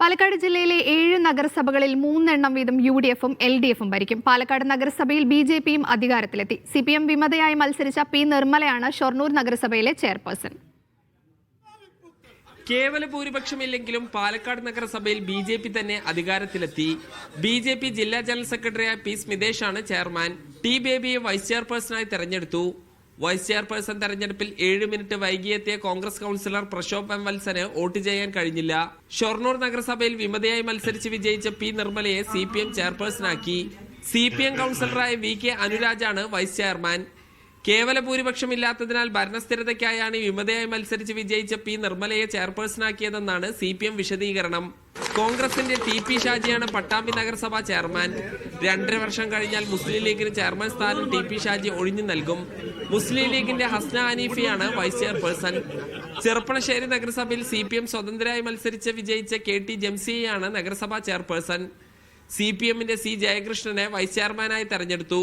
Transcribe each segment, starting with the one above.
പാലക്കാട് ജില്ലയിലെ ഏഴ് നഗരസഭകളിൽ മൂന്നെണ്ണം വീതം യു ഡി എഫും എൽ ഡി എഫും ഭരിക്കും. പാലക്കാട് നഗരസഭയിൽ ബി ജെ പിയും അധികാരത്തിലെത്തി. സി പി എം വിമതയായി മത്സരിച്ച പി നിർമ്മലയാണ് ഷൊർണൂർ നഗരസഭയിലെ ചെയർപേഴ്സൺ. കേവല ഭൂരിപക്ഷമില്ലെങ്കിലും പാലക്കാട് നഗരസഭയിൽ ബി ജെ പി തന്നെ അധികാരത്തിലെത്തി. ബി ജെ പി ജില്ലാ ജനറൽ സെക്രട്ടറിയായ പി സ്മിതേഷാണ് ചെയർമാൻ. ടി ബേബിയെ വൈസ് ചെയർപേഴ്സണായി തെരഞ്ഞെടുത്തു. വൈസ് ചെയർപേഴ്സൺ തെരഞ്ഞെടുപ്പിൽ ഏഴ് മിനിറ്റ് വൈകിയെത്തിയ കോൺഗ്രസ് കൌൺസിലർ പ്രശോഭ് എം വത്സന് വോട്ട് ചെയ്യാൻ കഴിഞ്ഞില്ല. ഷൊർണൂർ നഗരസഭയിൽ വിമതയായി മത്സരിച്ച് വിജയിച്ച പി നിർമ്മലയെ സി പി എം ചെയർപേഴ്സണാക്കി. സി പി എം കൌൺസിലറായ വി കെ അനുരാജാണ് വൈസ് ചെയർമാൻ. കേവല ഭൂരിപക്ഷമില്ലാത്തതിനാൽ ഭരണസ്ഥിരതയ്ക്കായാണ് വിമതയായി മത്സരിച്ച് വിജയിച്ച പി നിർമ്മലയെ ചെയർപേഴ്സണാക്കിയതെന്നാണ് സി പി എം വിശദീകരണം. കോൺഗ്രസിന്റെ ടി പി ഷാജിയാണ് പട്ടാമ്പി നഗരസഭാ ചെയർമാൻ. രണ്ടര വർഷം കഴിഞ്ഞാൽ മുസ്ലിം ലീഗിന് ചെയർമാൻ സ്ഥാനം ടി പി ഷാജി ഒഴിഞ്ഞു നൽകും. മുസ്ലിം ലീഗിന്റെ ഹസ്ന ഹനീഫിയാണ് വൈസ് ചെയർപേഴ്സൺ. ചെറുപ്പണശ്ശേരി നഗരസഭയിൽ സി പി എം സ്വതന്ത്രരായി മത്സരിച്ച് വിജയിച്ച കെ ടി ജംസിയെയാണ് നഗരസഭാ ചെയർപേഴ്സൺ. സി പി എമ്മിന്റെ സി ജയകൃഷ്ണനെ വൈസ് ചെയർമാനായി തെരഞ്ഞെടുത്തു.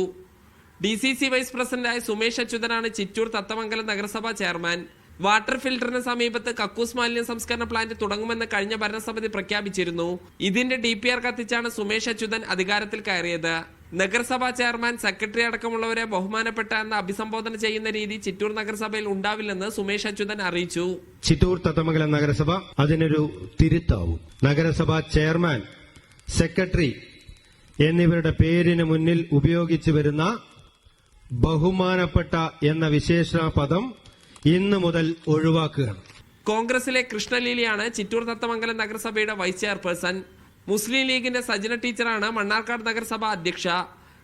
ഡി സി സി വൈസ് പ്രസിഡന്റായ സുമേഷ് അച്യുതനാണ് ചിറ്റൂർ തത്തമംഗലം നഗരസഭാ ചെയർമാൻ. വാട്ടർ ഫിൽട്ടറിന് സമീപത്ത് കക്കൂസ് മാലിന്യ സംസ്കരണ പ്ലാന്റ് തുടങ്ങുമെന്ന് കഴിഞ്ഞ ഭരണസമിതി പ്രഖ്യാപിച്ചിരുന്നു. ഇതിന്റെ ഡി പി ആർ കത്തിച്ചാണ് സുമേഷ് അച്യുതൻ അധികാരത്തിൽ കയറിയത്. നഗരസഭാ ചെയർമാൻ സെക്രട്ടറി അടക്കമുള്ളവരെ ബഹുമാനപ്പെട്ട എന്ന് അഭിസംബോധന ചെയ്യുന്ന രീതി ചിറ്റൂർ നഗരസഭയിൽ ഉണ്ടാവില്ലെന്ന് സുമേഷ് അച്യുതൻ അറിയിച്ചു. ചിറ്റൂർ തത്തമംഗലം നഗരസഭ അതിനൊരു തിരുത്താവും. നഗരസഭാ ചെയർമാൻ സെക്രട്ടറി എന്നിവരുടെ പേരിന് മുന്നിൽ ഉപയോഗിച്ചു വരുന്ന ബഹുമാനപ്പെട്ട എന്ന വിശേഷണ പദം ഇന്നു മുതൽ ഒഴിവാക്കുകയാണ് കോൺഗ്രസിലെ കൃഷ്ണലീലയാണ് ചിറ്റൂർ തത്തമംഗലം നഗരസഭയുടെ വൈസ് ചെയർപേഴ്സൺ. മുസ്ലിം ലീഗിന്റെ സജന ടീച്ചറാണ് മണ്ണാർക്കാട് നഗരസഭ അധ്യക്ഷ.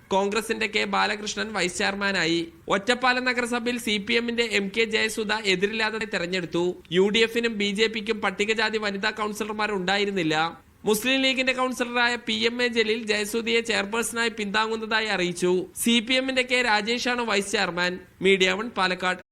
കോൺഗ്രസിന്റെ കെ ബാലകൃഷ്ണൻ വൈസ് ചെയർമാനായി. ഒറ്റപ്പാലം നഗരസഭയിൽ സി പി എമ്മിന്റെ എം കെ ജയസുധ എതിരില്ലാതെ തെരഞ്ഞെടുത്തു. യു ഡി എഫിനും ബി ജെ പിക്കും പട്ടികജാതി വനിതാ കൌൺസിലർമാർ ഉണ്ടായിരുന്നില്ല. മുസ്ലിം ലീഗിന്റെ കൌൺസിലറായ പി എം എ ജലീൽ ജയസൂദിയെ ചെയർപേഴ്സണായി പിന്താങ്ങുന്നതായി അറിയിച്ചു. സി പി എമ്മിന്റെ K രാജേഷാണ് vice chairman. Media one Palakkad.